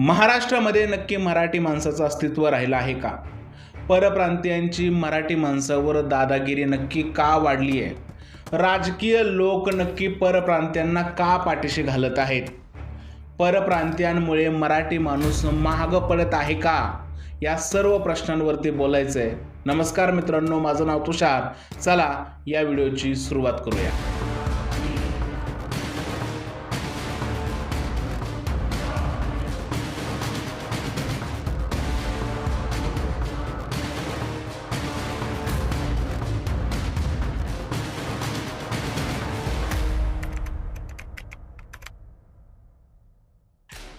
महाराष्ट्रामध्ये नक्की मराठी माणसाचं अस्तित्व राहिलं आहे का? परप्रांतीयांची मराठी माणसावर दादागिरी नक्की का वाढली आहे? राजकीय लोक नक्की परप्रांत्यांना का पाठीशी घालत आहेत? परप्रांतीयांमुळे मराठी माणूस महाग पडत आहे का? या सर्व प्रश्नांवरती बोलायचं आहे नमस्कार मित्रांनो माझं नाव तुषार. चला या व्हिडिओची सुरुवात करूया.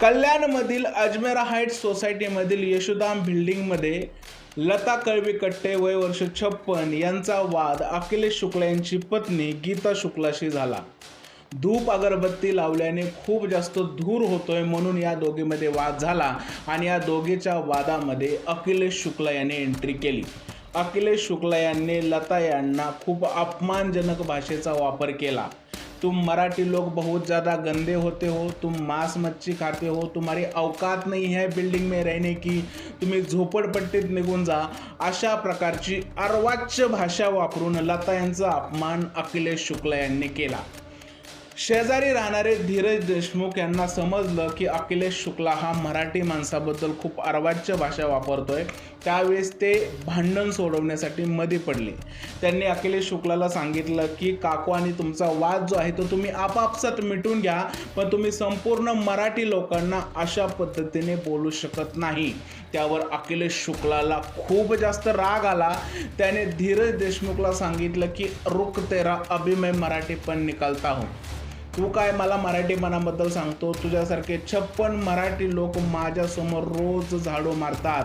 कल्याणमधील अजमेरा हाईट्स सोसायटीमधील यशुदाम बिल्डिंगमध्ये लता कळवी कट्टे वय वर्ष छप्पन यांचा वाद अखिलेश शुक्ला यांची पत्नी गीता शुक्लाशी झाला. धूप अगरबत्ती लावल्याने खूप जास्त धूर होतोय म्हणून या दोघीमध्ये वाद झाला आणि या दोघीच्या वादामध्ये अखिलेश शुक्ला यांनी एंट्री केली. अखिलेश शुक्ला यांनी लता यांना खूप अपमानजनक भाषेचा वापर केला. तुम मराठी लोग बहुत ज़्यादा गंदे होते हो तुम मांस मच्छी खाते हो तुम्हारी अवकात नहीं है बिल्डिंग में रहने की तुम्ही झोपडपट्टीत निघून जा. अशा प्रकारची अर्वाच्य भाषा वापरून लता यांचा अपमान अखिलेश शुक्ला यांनी केला. शेजारी राहणारे धीरज देशमुख यांना समजलं की अखिलेश शुक्ला हा मराठी माणसाबद्दल खूप अर्वाच्य भाषा वापरतोय. त्यावेळेस ते भांडण सोडवण्यासाठी मध्ये पडले. त्यांनी अखिलेश शुक्लाला सांगितलं की काकू आणि तुमचा वाद जो आहे तो तुम्ही आपापसात मिटून घ्या पण तुम्ही संपूर्ण मराठी लोकांना अशा पद्धतीने बोलू शकत नाही. त्यावर अखिलेश शुक्लाला खूप जास्त राग आला. त्याने धीरज देशमुखला सांगितलं की रुख तेरा अभिमय मैं मराठी पण निकालता हूँ. तू काय मला मराठीपणाबद्दल सांगतो? तुझ्यासारखे छप्पन मराठी लोक माझ्यासमोर रोज झाडू मारतात.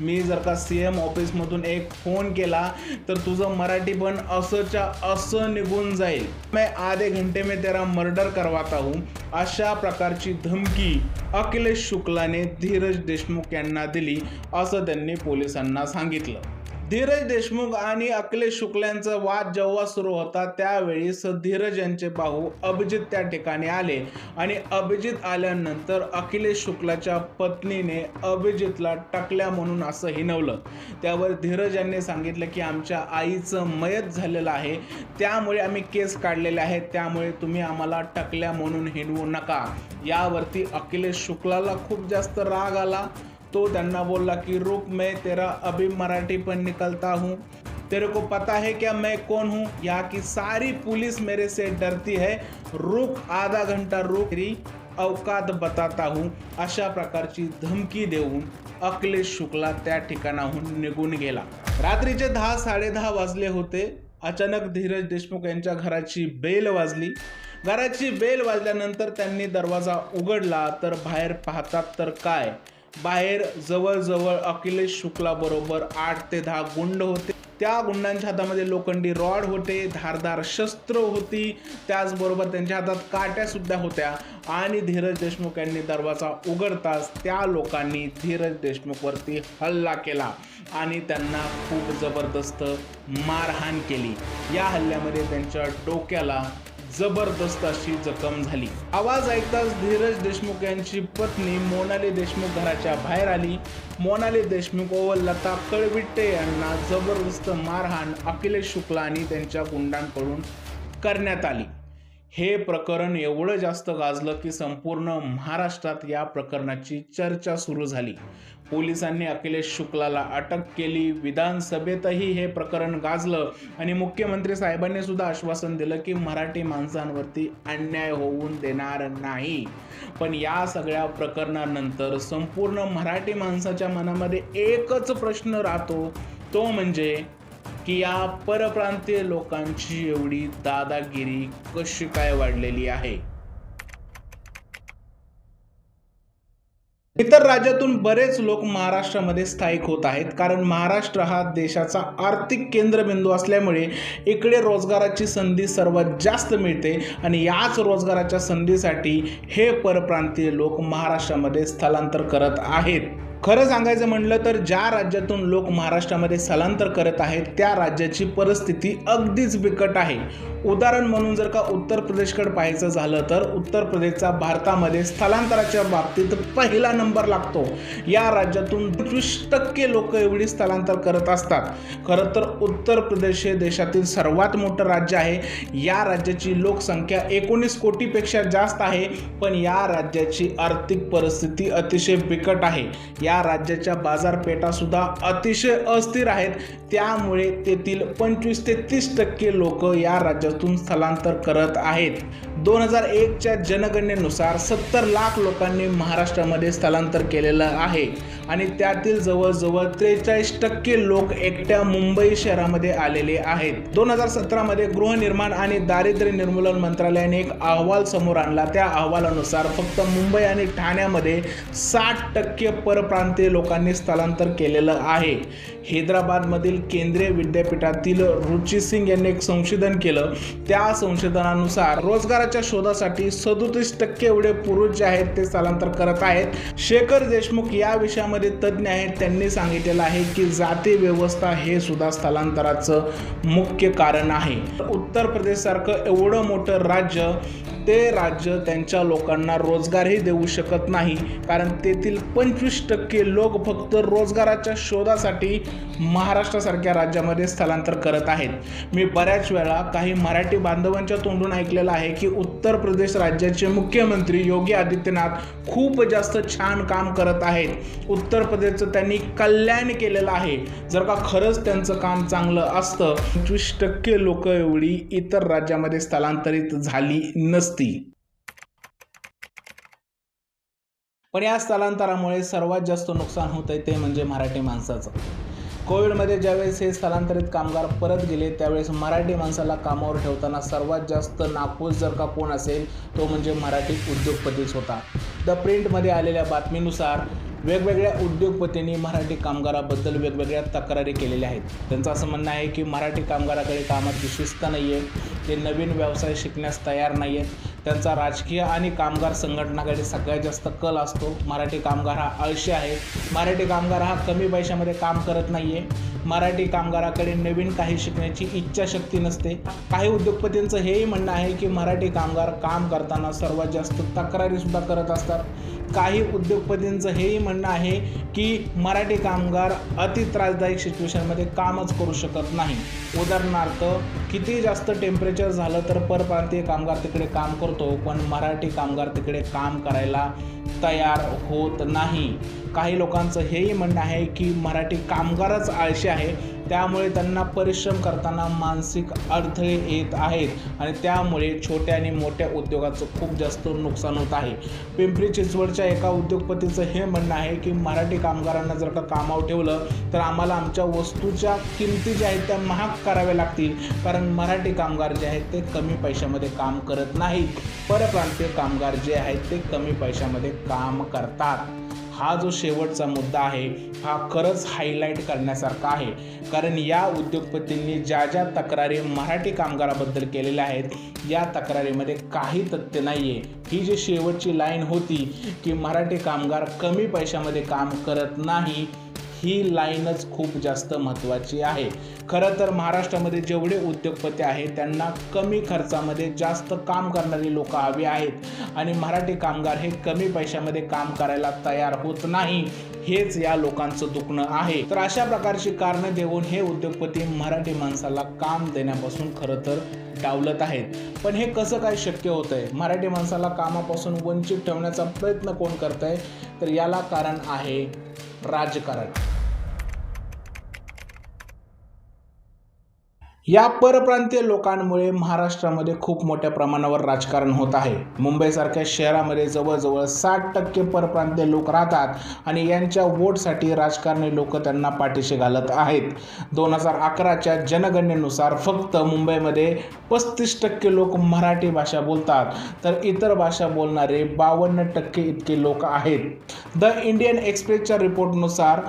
मी जर का सी एम ऑफिसमधून एक फोन केला तर तुझं मराठी पण असंच्या असं निघून जाईल. मैं आधे घंटे में तेरा मर्डर करवाता हूँ अशा प्रकारची धमकी अखिलेश शुक्लाने धीरज देशमुख यांना दिली असं त्यांनी पोलिसांना सांगितलं. धीरज देशमुख आणि अखिलेश शुक्ल यांचा वाद जेव्हा सुरू होता त्यावेळेस धीरज यांचे भाऊ अभिजित त्या ठिकाणी आले. आणि अभिजित आल्यानंतर अखिलेश शुक्लाच्या पत्नीने अभिजितला टकल्या म्हणून असं हिनवलं. त्यावर धीरज यांनी सांगितलं की आमच्या आईचं मयत झालेलं आहे. त्यामुळे आम्ही केस काढलेले आहेत. त्यामुळे तुम्ही आम्हाला टकल्या म्हणून हिनवू नका. यावरती अखिलेश शुक्लाला खूप जास्त राग आला. तो त्यांना बोलला कि रुक मैं तेरा अभी मराठी पण निकलता हूँ। तेरे को पता है क्या मैं कौन हूँ? यहाँ की सारी पुलिस मेरे से डरती है। रुक आधा घंटा रुक तेरी अवकात बताता हूँ। अशा प्रकारची धमकी देऊन अखिलेश शुक्ला त्या ठिकाणाहून निघून गेला. रात्रीचे दहा साडेदहा वाजले होते. अचानक धीरज देशमुख यांच्या घराची बेल वाजली. घराची बेल वाजल्यानंतर त्यांनी दरवाजा उघडला तर बाहेर पाहतात तर काय? बाहेर जवळजवळ अखिलेश शुक्ला बरोबर आठ ते दहा गुंड होते. त्या गुंडांच्या हातामध्ये लोखंडी रॉड होते धारदार शस्त्र होती त्याचबरोबर त्यांच्या हातात काट्या सुद्धा होत्या. आणि धीरज देशमुख यांनी दरवाजा उघडताच त्या लोकांनी धीरज देशमुखवरती हल्ला केला आणि त्यांना खूप जबरदस्त मारहाण केली. या हल्ल्यामध्ये त्यांच्या डोक्याला जबरदस्त अशी जखम झाली. आवाज ऐकताच धीरज देशमुख यांची पत्नी मोनाली देशमुख घराच्या बाहेर आली. मोनाली देशमुख व लता कळविट्टे यांना जबरदस्त मारहाण अखिलेश शुक्ला आणि त्यांच्या गुंडांकडून करण्यात आली. हे प्रकरण एवढं जास्त गाजलं की संपूर्ण महाराष्ट्रात या प्रकरणाची चर्चा सुरू झाली. पोलिसांनी अखिलेश शुक्लाला अटक केली. विधानसभेतही हे प्रकरण गाजलं आणि मुख्यमंत्री साहेबांनी सुद्धा आश्वासन दिलं की मराठी माणसांवरती अन्याय होऊन देणार नाही. पण या सगळ्या प्रकरणानंतर संपूर्ण मराठी माणसाच्या मनामध्ये एकच प्रश्न राहतो. तो म्हणजे की या परप्रांतीय लोकांची एवढी दादागिरी कशी काय वाढलेली आहे? इतर राज्यातून बरेच लोक महाराष्ट्रामध्ये स्थायिक होत आहेत. कारण महाराष्ट्र हा देशाचा आर्थिक केंद्रबिंदू असल्यामुळे इकडे रोजगाराची संधी सर्वात जास्त मिळते आणि याच रोजगाराच्या संधीसाठी हे परप्रांतीय लोक महाराष्ट्रामध्ये स्थलांतर करत आहेत. खरं सांगायचं म्हणलं तर ज्या राज्यातून लोक महाराष्ट्रामध्ये स्थलांतर करत आहेत त्या राज्याची परिस्थिती अगदीच बिकट आहे. उदाहरण म्हणून जर का उत्तर प्रदेशकडे पाहायचं झालं तर उत्तर प्रदेशचा भारतामध्ये स्थलांतराच्या बाबतीत पहिला नंबर लागतो. या राज्यातून वीस टक्के लोक एवढी स्थलांतर करत असतात. खरं तर उत्तर प्रदेश हे देशातील सर्वात मोठं राज्य आहे. या राज्याची लोकसंख्या एकोणीस कोटीपेक्षा जास्त आहे पण या राज्याची आर्थिक परिस्थिती अतिशय बिकट आहे. या या राज्याच्या बाजारपेठा सुद्धा अतिशय अस्थिर आहेत. त्यामुळे तेथील पंचवीस ते तीस टक्के लोक या राज्यातून स्थलांतर करत आहेत. दोन हजार एकच्या जनगणनेनुसार सत्तर लाख लोकांनी महाराष्ट्रामध्ये स्थलांतर केलेलं आहे. आणि त्यातील जवळजवळ त्रेचाळीस टक्के लोक एकट्या मुंबई शहरामध्ये आलेले आहेत. दोन हजार सतरामध्ये गृहनिर्माण आणि दारिद्र्य निर्मूलन मंत्रालयाने एक अहवाल समोर आणला. त्या अहवालानुसार फक्त मुंबई आणि ठाण्यामध्ये साठ टक्के प्रांतीय लोकांनी स्थलांतर केलेलं आहे. हैदराबादमधील केंद्रीय विद्यापीठातील रुची सिंग यांनी एक संशोधन केलं. त्या संशोधनानुसार रोजगाराच्या शोधासाठी सदोतीस टक्के एवढे पुरुष जे आहेत ते स्थलांतर करत आहेत. शेखर देशमुख या विषयामध्ये तज्ज्ञ आहेत. त्यांनी सांगितलेलं आहे की जाती व्यवस्था हे सुद्धा स्थलांतराचं मुख्य कारण आहे. उत्तर प्रदेशसारखं एवढं मोठं राज्य ते राज्य त्यांच्या लोकांना रोजगारही देऊ शकत नाही. कारण तेथील पंचवीस टक्के लोक फक्त रोजगाराच्या शोधासाठी महाराष्ट्रासारख्या राज्यामध्ये स्थलांतर करत आहेत. मी बऱ्याच वेळा काही मराठी बांधवांच्या तोंडून ऐकलेलं आहे की उत्तर प्रदेश राज्याचे मुख्यमंत्री योगी आदित्यनाथ खूप जास्त छान काम करत आहेत. उत्तर प्रदेशचं त्यांनी कल्याण केलेलं आहे. जर का खरंच त्यांचं काम चांगलं असतं पंचवीस टक्के लोक एवढी इतर राज्यामध्ये स्थलांतरित झाली नसते. पण या स्थलांतरामुळे सर्वात जास्त नुकसान होत आहे ते म्हणजे मराठी माणसाचं. कोविडमध्ये ज्यावेळेस हे स्थलांतरित कामगार परत गेले त्यावेळेस मराठी माणसाला कामावर ठेवताना सर्वात जास्त नाखूष जर का कोण असेल तो म्हणजे मराठी उद्योगपतीच होता. द प्रिंटमध्ये आलेल्या बातमीनुसार वेगवेगळ्या उद्योगपतींनी मराठी कामगाराबद्दल वेगवेगळ्या तक्रारी केलेल्या आहेत. त्यांचं असं म्हणणं आहे की मराठी कामगाराकडे कामाची शिस्त नाही आहे ते नवीन व्यवसाय शिकण्यास तयार नाही आहेत त्यांचा राजकीय आणि कामगार संघटनाकडे सगळ्यात जास्त कल असतो. मराठी कामगार हा आळशी आहे. मराठी कामगार हा कमी पैशामध्ये काम करत नाही आहे मराठी कामगाराकडे नवीन काही शिकण्याची इच्छाशक्ती नसते. काही उद्योगपतींचं हेही म्हणणं आहे की मराठी कामगार काम करताना सर्वात जास्त तक्रारीसुद्धा करत असतात. काही उद्योगपतींचं हेही म्हणणं आहे की मराठी कामगार अति त्रासदायक सिच्युएशनमध्ये कामच करू शकत नाही. उदाहरणार्थ किती जास्त टेम्परेचर झालं तर परप्रांतीय कामगार तिकडे काम करतो पण मराठी कामगार तिकडे काम करायला तयार होत नाही. काही लोकांचं हेही म्हणणं आहे की मराठी कामगारच आळशी आहे. त्यामुळे त्यांना परिश्रम करताना मानसिक अडथळे येत आहेत आणि त्यामुळे छोट्या आणि मोठ्या उद्योगाचं खूप जास्त नुकसान होत आहे. पिंपरी चिंचवडच्या एका उद्योगपतीचं हे म्हणणं आहे की मराठी कामगारांना जर का कामावर ठेवलं तर आम्हाला आमच्या वस्तूच्या किमती ज्या आहेत त्या महाग कराव्या लागतील. कारण मराठी कामगार जे आहेत ते कमी पैशामध्ये काम करत नाहीत. परप्रांतीय कामगार जे आहेत ते कमी पैशामध्ये काम करतात. हा जो शेवटचा मुद्दा आहे हा खरंच हायलाईट करण्यासारखा आहे. कारण या उद्योगपतींनी ज्या ज्या तक्रारी मराठी कामगाराबद्दल केलेल्या आहेत या तक्रारीमध्ये काही तथ्य नाही आहे ही जी शेवटची लाईन होती की मराठी कामगार कमी पैशामध्ये काम करत नाही ही लाईनच खूप जास्त महत्त्वाची आहे. खरं तर महाराष्ट्रामध्ये जेवढे उद्योगपती आहेत त्यांना कमी खर्चामध्ये जास्त काम करणारी लोक हवी आहेत. आणि मराठी कामगार हे कमी पैशामध्ये काम करायला तयार होत नाही हेच या लोकांचं दुखणं आहे. तर अशा प्रकारची कारणं देऊन हे उद्योगपती मराठी माणसाला काम देण्यापासून खरं तर डावलत आहेत. पण हे कसं काय शक्य होतं आहे मराठी माणसाला कामापासून वंचित ठेवण्याचा प्रयत्न कोण करत आहे तर याला कारण आहे राजकारण. या परप्रांतीय लोकांमुळे महाराष्ट्रामध्ये खूप मोठ्या प्रमाणावर राजकारण होत आहे. मुंबईसारख्या शहरामध्ये जवळजवळ साठ टक्के परप्रांतीय लोक राहतात आणि यांच्या वोटसाठी राजकारणी लोक त्यांना पाठीशी घालत आहेत. दोन हजार अकराच्या जनगणनेनुसार फक्त मुंबईमध्ये पस्तीस टक्के लोक मराठी भाषा बोलतात. तर इतर भाषा बोलणारे बावन्न टक्के इतके लोक आहेत. द इंडियन एक्सप्रेसच्या रिपोर्टनुसार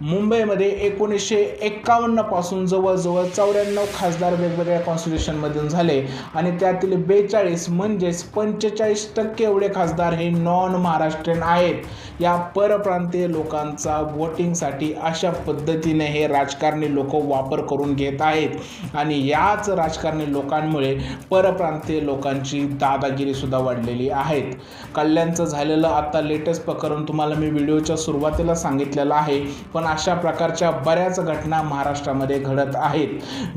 मुंबईमध्ये एकोणीसशे एक्कावन्नपासून जवळजवळ चौऱ्याण्णव खासदार वेगवेगळ्या कॉन्स्टिट्यूशनमधून झाले. आणि त्यातील बेचाळीस म्हणजेच पंचेचाळीस टक्के एवढे खासदार हे नॉन महाराष्ट्रीयन आहेत. या परप्रांतीय लोकांचा वोटिंगसाठी अशा पद्धतीने हे राजकारणी लोक वापर करून घेत आहेत. आणि याच राजकारणी लोकांमुळे परप्रांतीय लोकांची दादागिरीसुद्धा वाढलेली आहेत. कल्याणचं झालेलं आता लेटेस्ट प्रकरण तुम्हाला मी व्हिडिओच्या सुरुवातीला सांगितलेलं आहे. पण अशा प्रकारच्या बऱ्याच घटना महाराष्ट्रामध्ये घडत आहेत.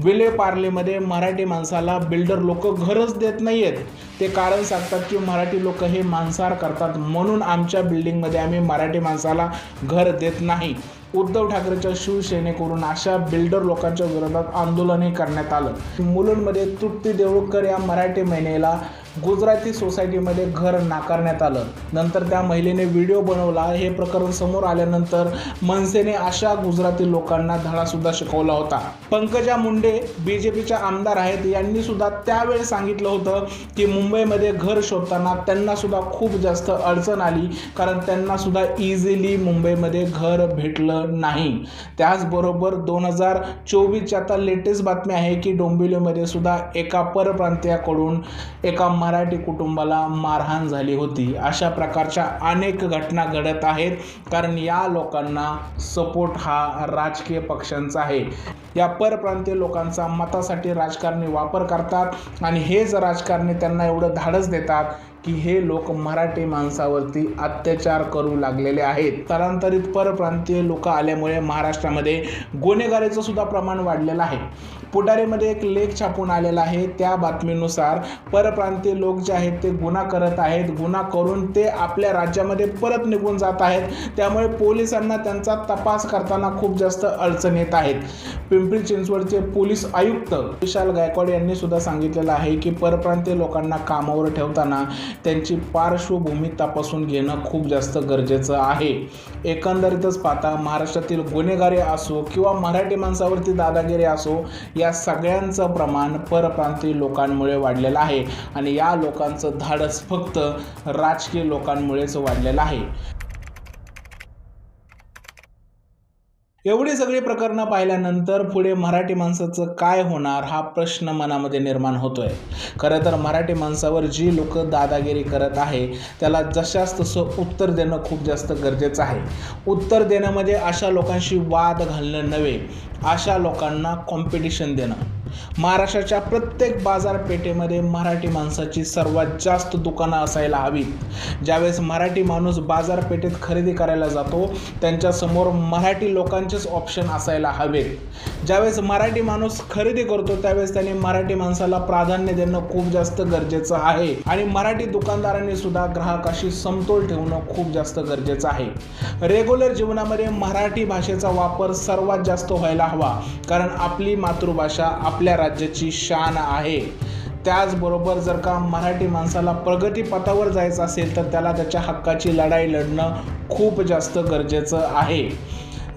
विलेपार्लेमध्ये मराठी माणसाला बिल्डर लोक घरच देत नाही आहेत ते कारण सांगतात की मराठी लोक हे मांसाहार करतात म्हणून आमच्या बिल्डिंगमध्ये आम्ही मराठी माणसाला घर देत नाही. उद्धव ठाकरेच्या शिवसेनेकडून अशा बिल्डर लोकांच्या विरोधात आंदोलनही करण्यात आलं. मुलुंडमध्ये तृप्ती देऊळकर या मराठी महिनेला गुजराती सोसायटीमध्ये घर नाकारण्यात आलं. नंतर त्या महिलेने व्हिडिओ बनवला. हे प्रकरण समोर आल्यानंतर मनसेने अशा गुजराती लोकांना धडासुद्धा शिकवला होता. पंकजा मुंडे बी जे पीच्या आमदार आहेत यांनी सुद्धा त्यावेळी सांगितलं होतं की मुंबईमध्ये घर शोधताना त्यांना सुद्धा खूप जास्त अडचण आली कारण त्यांना सुद्धा इझिली मुंबईमध्ये घर भेटलं नाही. त्याचबरोबर दोन हजार चोवीसच्या आता लेटेस्ट बातमी आहे की डोंबिवलीमध्ये सुद्धा एका परप्रांतीयाकडून एका मराठी कुटुंबाला मारहाण झाली होती. अशा प्रकारच्या अनेक घटना घडत आहेत. कारण या लोकांना सपोर्ट हा राजकीय पक्षांचा आहे. या परप्रांतीय लोकांचा मतासाठी राजकारणी वापर करतात. आणि हेच राजकारणी त्यांना एवढं धाडस देतात की हे लोक मराठी माणसावरती अत्याचार करू लागलेले आहेत. स्थलांतरित परप्रांतीय लोक आल्यामुळे महाराष्ट्रामध्ये गुन्हेगारीचं सुद्धा प्रमाण वाढलेलं आहे. पुढारीमध्ये एक लेख छापून आलेला आहे. त्या बातमीनुसार परप्रांतीय लोक जे आहेत ते गुन्हा करत आहेत. गुन्हा करून ते आपल्या राज्यामध्ये परत निघून जात आहेत. त्यामुळे पोलिसांना त्यांचा तपास करताना खूप जास्त अडचण येत आहेत. पिंपरी चिंचवडचे पोलीस आयुक्त विशाल गायकवाड यांनी सुद्धा सांगितलेलं आहे की परप्रांतीय लोकांना कामावर ठेवताना त्यांची पार्श्वभूमी तपासून घेणं खूप जास्त गरजेचं आहे. एकंदरीतच पाहता महाराष्ट्रातील गुन्हेगारी असो किंवा मराठी माणसावरती दादागिरी असो या सगळ्यांचं प्रमाण परप्रांतीय लोकांमुळे वाढलेलं आहे. आणि या लोकांचं धाडस फक्त राजकीय लोकांमुळेच वाढलेलं आहे. एवढी सगळी प्रकरणं पाहिल्यानंतर पुढे मराठी माणसाचं काय होणार हा प्रश्न मनामध्ये निर्माण होतोय. खरं तर मराठी माणसावर जी लोक दादागिरी करत आहे त्याला जशास तसं उत्तर देणं खूप जास्त गरजेचं आहे. उत्तर देण्यामध्ये म्हणजे अशा लोकांशी वाद घालणं नव्हे अशा लोकांना कॉम्पिटिशन देणं. महाराष्ट्राच्या प्रत्येक बाजारपेठेमध्ये मराठी माणसाची सर्वात जास्त दुकानं असायला हवीत. ज्यावेळेस मराठी माणूस बाजारपेठेत खरेदी करायला जातो त्यांच्यासमोर मराठी लोकांचेच ऑप्शन असायला हवेत. ज्यावेळेस मराठी माणूस खरेदी करतो त्यावेळेस त्याने मराठी माणसाला प्राधान्य देणं खूप जास्त गरजेचं आहे. आणि मराठी दुकानदारांनी सुद्धा ग्राहकाशी समतोल ठेवणं खूप जास्त गरजेचं आहे. रेग्युलर जीवनामध्ये मराठी भाषेचा वापर सर्वात जास्त व्हायला हवा कारण आपली मातृभाषा आपल्या राज्याची शान आहे. त्याचबरोबर जर का मराठी माणसाला प्रगतीपथावर जायचं असेल तर त्याला त्याच्या हक्काची लढाई लढणं खूप जास्त गरजेचं आहे.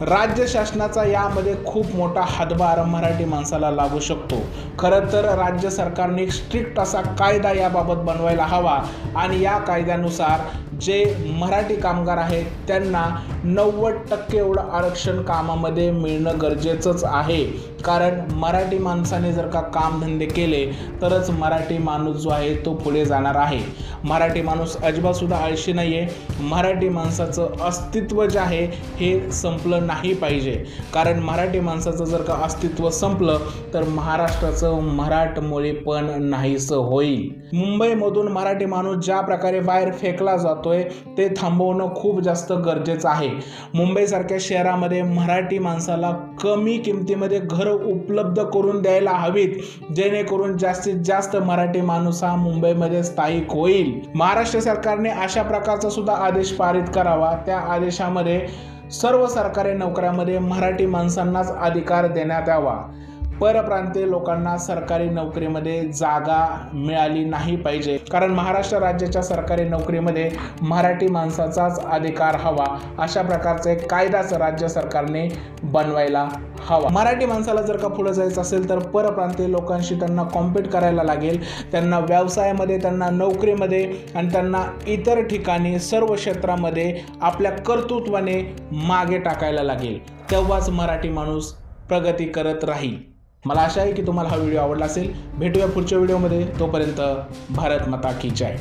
राज्य शासनाचा यामध्ये खूप मोठा हातभार मराठी माणसाला लागू शकतो. खरं तर राज्य सरकारने स्ट्रिक्ट असा कायदा याबाबत बनवायला हवा आणि या कायद्यानुसार जे मराठी कामगार आहेत त्यांना नव्वद टक्के एवढं आरक्षण कामामध्ये मिळणं गरजेचंच आहे. कारण मराठी माणसाने जर का कामधंदे केले तरच मराठी माणूस जो आहे तो पुढे जाणार आहे. मराठी माणूस अजिबातसुद्धा आळशी नाही आहे मराठी माणसाचं अस्तित्व जे आहे हे संपलं नाही पाहिजे. कारण मराठी माणसाचं जर का अस्तित्व संपलं तर महाराष्ट्राचं मराठमोळी पण नाहीसं होईल. मुंबईमधून मराठी माणूस ज्या प्रकारे बाहेर फेकला जातोय ते थांबवणं खूप जास्त गरजेचं आहे. मुंबईसारख्या शहरामध्ये मराठी माणसाला कमी किमतीमध्ये घर उपलब्ध करून द्यायला हवीत जेणेकरून जास्तीत जास्त मराठी माणूस हा मुंबईमध्ये स्थायिक होईल. महाराष्ट्र सरकारने अशा प्रकारचा सुद्धा आदेश पारित करावा. त्या आदेशामध्ये सर्व सरकारी नोकऱ्यामध्ये मराठी माणसांनाच अधिकार देण्यात यावा. परप्रांतीय लोकांना सरकारी नोकरीमध्ये जागा मिळाली नाही पाहिजे. कारण महाराष्ट्र राज्याच्या सरकारी नोकरीमध्ये मराठी माणसाचाच अधिकार हवा. अशा प्रकारचा एक कायदाच राज्य सरकारने बनवायला हवा. मराठी माणसाला जर का पुढे जायचं असेल तर परप्रांतीय लोकांशी त्यांना कॉम्पीट करायला लागेल. त्यांना व्यवसायामध्ये त्यांना नोकरीमध्ये आणि त्यांना इतर ठिकाणी सर्व क्षेत्रामध्ये आपल्या कर्तृत्वाने मागे टाकायला लागेल. तेव्हाच मराठी माणूस प्रगती करत राहील. मला आशा आहे की तुम्हाला हा व्हिडिओ आवडला असेल. भेटूया पुढच्या व्हिडिओमध्ये. तोपर्यंत भारत माता की जय.